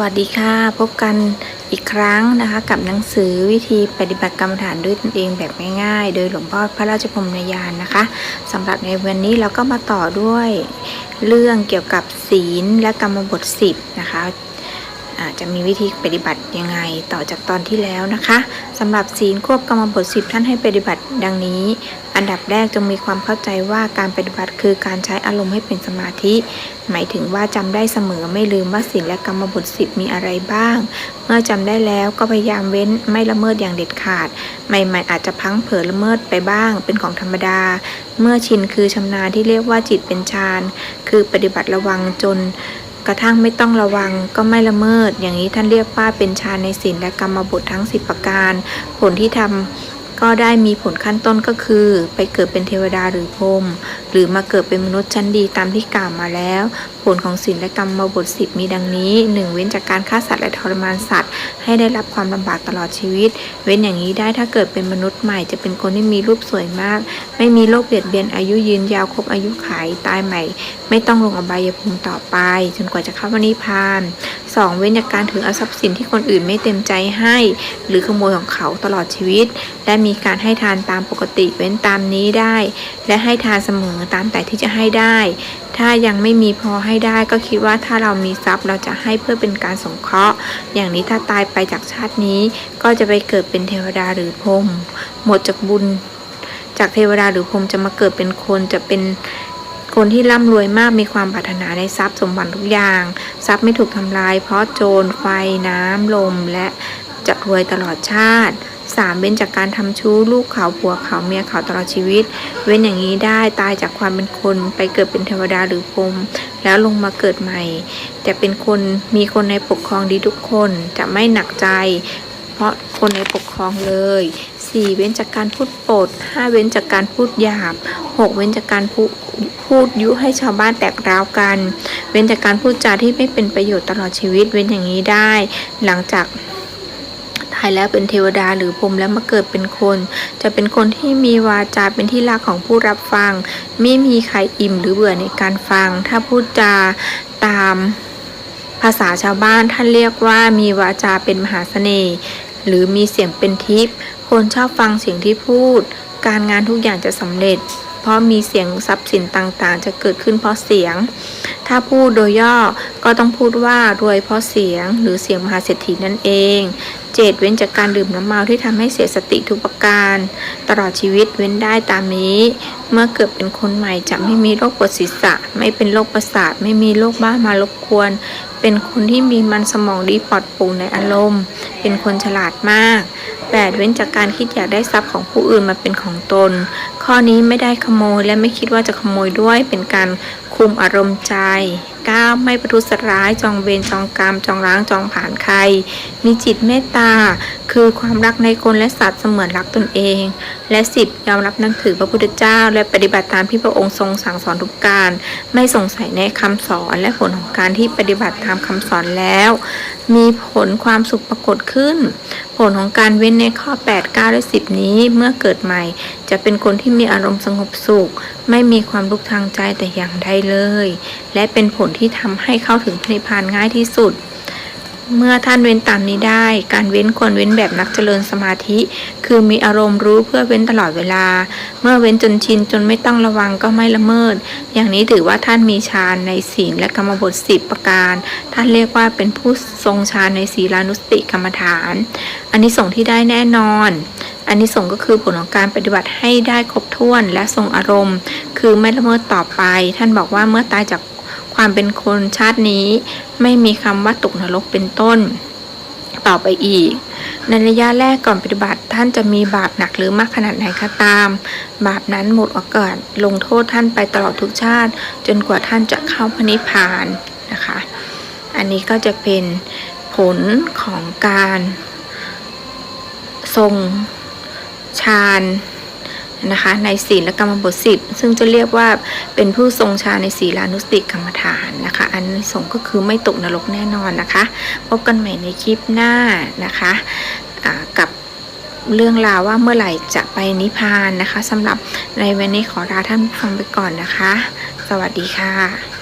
วัสดีค่ะ พบกันอีกครั้งนะคะ กับหนังสือวิธีปฏิบัติกรรมฐานด้วยตนเองแบบง่ายๆ โดยหลวงพ่อพระราชพรมนยานนะคะสำหรับในวันนี้เราก็มาต่อด้วยเรื่องเกี่ยวกับศีลและกรรมบท 10 นะคะ จะมีวิธีปฏิบัติยังไงต่อจากตอนที่แล้วนะคะสำหรับศีลควบกรรมบท10ท่านให้ปฏิบัติดังนี้ อันดับแรกจงมีความเข้าใจว่าการปฏิบัติคือการใช้อารมณ์ให้เป็นสมาธิ หมายถึงว่าจำได้เสมอไม่ลืมว่าศีลและกรรมบท10มีอะไรบ้าง เมื่อจำได้แล้วก็พยายามเว้นไม่ละเมิดอย่างเด็ดขาด ใหม่ๆอาจจะพังเผลอละเมิดไปบ้าง เป็นของธรรมดา เมื่อชินคือชำนาญที่เรียกว่าจิตเป็นฌานคือปฏิบัติระวังจน กระทั่งไม่ต้องระวังก็ไม่ละเมิด อย่างนี้ท่านเรียกว่าเป็นฌานในศีลและกรรมบททั้ง 10 ประการ ผลที่ทำก็ได้มีผลขั้นต้นก็คือ ไปเกิดเป็นเทวดาหรือพรหม หรือมาเกิดเป็นมนุษย์ชั้นดีตามที่กล่าวมาแล้ว ผลของศีลและกรรมมาบท10มีดังนี้ 1. เว้นจากการฆ่าสัตว์และทรมานสัตว์ ให้ได้รับความลำบากตลอดชีวิต เว้นอย่างนี้ได้ถ้าเกิดเป็นมนุษย์ใหม่จะเป็นคนที่มีรูปสวยมาก ไม่มีโรคเบียดเบียนอายุยืนยาวครบอายุขัยตายใหม่ ไม่ต้องลงอบายภูมิต่อไป จนกว่าจะเข้าพระนิพพาน 2. เว้นจากการถือเอาทรัพย์สินที่คนอื่นไม่เต็มใจให้ หรือขโมยของเขาตลอดชีวิต และมีการให้ทานตามปกติเว้นตามนี้ได้ และให้ทานเสมอตามแต่ที่จะให้ได้ ถ้ายังไม่มีพอให้ได้ก็คิดว่าถ้าเรามีทรัพย์เราจะให้เพื่อเป็นการสงเคราะห์ อย่างนี้ถ้าตายไปจากชาตินี้ ก็จะไปเกิดเป็นเทวดาหรือพรหมหมดจากบุญ จากเทวดาหรือพรหมจะมาเกิดเป็นคนจะเป็นคนที่ร่ำรวยมากมีความปรารถนาในทรัพย์สมบัติทุกอย่าง ทรัพย์ไม่ถูกทำลาย เพราะโจรไฟน้ำลมและจะรวยตลอดชาติ 3. เว้นจากการทำชู้ลูกเขาผัวเขาเมียเขาตลอดชีวิต เว้นอย่างนี้ได้ตายจากความเป็นคนไปเกิดเป็นเทวดาหรือพรหมแล้วลงมาเกิดใหม่จะเป็นคนมีคนในปกครองดีทุกคนจะไม่หนักใจเพราะคนในปกครองเลย 4. เว้นจากการพูดปด 5. เว้นจากการพูดหยาบ 6. เว้นจากการพูพูดยุให้ชาวบ้านแตกร้าวกัน เว้นจากการพูดจาที่ไม่เป็นประโยชน์ตลอดชีวิต เว้นอย่างนี้ได้ หลังจากายแล้วเป็นเทวดาหรือพรหมแล้วมาเกิดเป็นคน จะเป็นคนที่มีวาจาเป็นที่รักของผู้รับฟัง ไม่มีใครอิ่มหรือเบื่อในการฟัง ถ้าพูดจาตามภาษาชาวบ้านท่านเรียกว่ามีวาจาเป็นมหาเสน่ห์หรือมีเสียงเป็นทิพย์คนชอบฟังเสียงที่พูด การงานทุกอย่างจะสำเร็จ เพราะมีเสียงทรัพย์สินต่างๆ จะเกิดขึ้นเพราะเสียง ถ้าพูดโดยย่อก็ต้องพูดว่ารวยเพราะเสียง หรือเสียงมหาเศรษฐีนั่นเองเจดเว้นจากการดื่มน้ำเมาที่ทำให้เสียสติทุกประการ ตลอดชีวิตเว้นได้ตามนี้ เมื่อเกิดเป็นคนใหม่จะไม่มีโรคปวดศีรษะ ไม่เป็นโรคประสาท ไม่มีโรคบ้ามารบกวน เป็นคนที่มีมันสมองดีปลอดโปร่งในอารมณ์ เป็นคนฉลาดมาก 8. เว้นจากการคิดอยากได้ทรัพย์ของผู้อื่นมาเป็นของตน ข้อนี้ไม่ได้ขโมยและไม่คิดว่าจะขโมยด้วยเป็นการคุมอารมณ์ใจ 9. ไม่ประทุษร้ายจองเวรจองกรรม จองล้างจองผ่านใคร มีจิตเมตตา คือความรักในคนและสัตว์เสมือนรักตนเอง และ 10. ยอมรับนับถือพระพุทธเจ้า และปฏิบัติตามที่พระองค์ทรงสั่งสอนทุกการ ไม่สงสัยในคำสอนและผลของการที่ปฏิบัติตามคำสอนแล้ว มีผลความสุขปรากฏขึ้น ผลของการเว้นในข้อ 8 9 และ 10 นี้เมื่อเกิดใหม่ จะเป็นคนที่มีอารมณ์สงบสุข ไม่มีความลุกทางใจแต่อย่างใดเลย และเป็นผลที่ทำให้เข้าถึงพระนิพพานง่ายที่สุด เมื่อท่านเว้นตามนี้ได้ การเว้นควรเว้นแบบนักเจริญสมาธิ คือมีอารมณ์รู้เพื่อเว้นตลอดเวลา เมื่อเว้นจนชินจนไม่ต้องระวังก็ไม่ละเมิด อย่างนี้ถือว่าท่านมีฌานในศีลและกรรมบทสิบประการ ท่านเรียกว่าเป็นผู้ทรงฌานในศีลานุสติกรรมฐาน อันนี้ส่งที่ได้แน่นอนอันนี้ส่งก็คือผลของการปฏิบัติให้ได้ครบถ้วนและทรงอารมณ์ คือไม่ละเมิดต่อไป ท่านบอกว่าเมื่อตายจาก ความเป็นคนชาตินี้ ไม่มีคำว่าตกนรกเป็นต้น ต่อไปอีก ในระยะแรกก่อนปฏิบัติท่านจะมีบาปหนักหรือมากขนาดไหนก็ตาม บาปนั้นหมดโอกาสลงโทษท่านไปตลอดทุกชาติ จนกว่าท่านจะเข้าพระนิพพานนะคะ อันนี้ก็จะเป็นผลของการทรงฌาน นะคะในศีลและกรรมบทสิบซึ่งจะเรียกว่าเป็นผู้ทรงฌานในศีลานุสติกรรมฐานนะคะ อันนี้สงก็คือไม่ตกนรกแน่นอนนะคะ พบกันใหม่ในคลิปหน้านะคะะกับเรื่องราวว่าเมื่อไหร่จะไปนิพพานนะคะสำหรับในวันนี้ขอลาท่านฟังไปก่อนนะคะ สวัสดีค่ะ